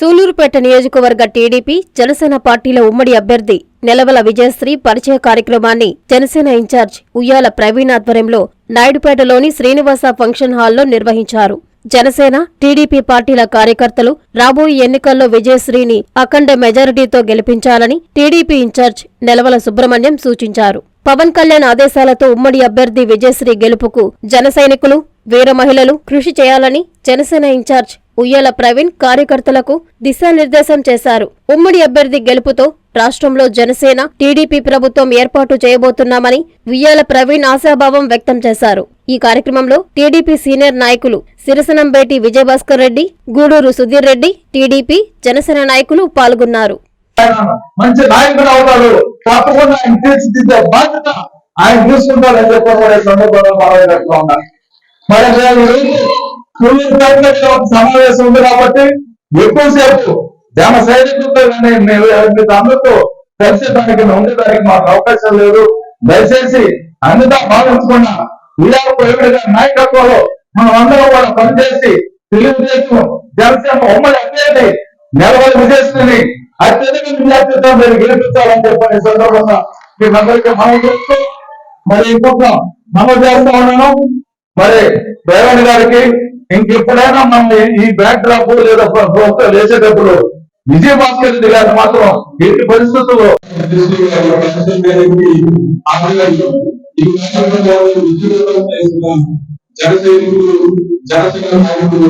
సూలూరుపేట నియోజకవర్గ టీడీపీ జనసేన పార్టీల ఉమ్మడి అభ్యర్థి నెలవల విజయశ్రీ పరిచయ కార్యక్రమాన్ని జనసేన ఇన్ఛార్జ్ ఉయ్యాల ప్రవీణ్ ఆధ్వర్యంలో నాయుడుపేటలోని శ్రీనివాస ఫంక్షన్ హాల్లో నిర్వహించారు. జనసేన టీడీపీ పార్టీల కార్యకర్తలు రాబోయే ఎన్నికల్లో విజయశ్రీని అఖండ మెజారిటీతో గెలిపించాలని టీడీపీ ఇన్ఛార్జ్ నెలవల సుబ్రహ్మణ్యం సూచించారు. పవన్ కళ్యాణ్ ఆదేశాలతో ఉమ్మడి అభ్యర్థి విజయశ్రీ గెలుపుకు జన సైనికులు వీర మహిళలు కృషి చేయాలని జనసేన ఇన్ఛార్జ్ ఉయ్యాల ప్రవీణ్ కార్యకర్తలకు దిశానిర్దేశం చేశారు. ఉమ్మడి అభ్యర్థి గెలుపుతో రాష్ట్రంలో జనసేన టీడీపీ ప్రభుత్వం ఏర్పాటు చేయబోతున్నామని ఉయ్యాల ప్రవీణ్ ఆశాభావం వ్యక్తం చేశారు. ఈ కార్యక్రమంలో టీడీపీ సీనియర్ నాయకులు సిరసనంబేటి విజయభాస్కర్ రెడ్డి గూడూరు సుధీర్ రెడ్డి టీడీపీ జనసేన నాయకులు పాల్గొన్నారు. ఆయన మంచి నాయకుడు అవుతాడు. తప్పకుండా ఆయన తీర్చిదిద్దే బాధ్యత ఆయన చెప్పి కూడా సందర్భంగా మనం చెప్తా ఉన్నాను సమావేశం ఉంది కాబట్టి ఎక్కువసేపు జన సైనికులతో కానీ నేను మీతో ఉండేదానికి మాకు అవకాశం లేదు. దయచేసి అన్నిదా భావించకుండా ఇలా ప్రవీణ్ నాయకత్వంలో మనం అందరం కూడా పనిచేసి తెలుగుదేశం జనసేన ఉమ్మడి అభ్యర్థి నెలవల విజయశ్రీని అత్యధిక విద్యార్థితో మీరు గెలిపించాలని చెప్పని సందర్భంగా మీకు అందరికీ మనం చెప్తూ మరి ఇంకొక మనం చేస్తా ఉన్నాను. మరి ప్రవీణ్ గారికి ఇంకెప్పుడైనా మనం ఈ- బ్యాక్ డ్రాప్ లేదా ప్రోత్సాహం వేసేటప్పుడు విజయ భాస్కర్ రెడ్డి మాత్రం ఎట్టి పరిస్థితుల్లో జనసైనికులు జనసేన నాయకులు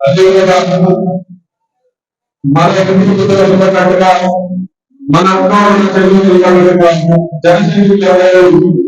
అదేవిధంగా మన మన అక్క జనసైనికులు ఎవరైనా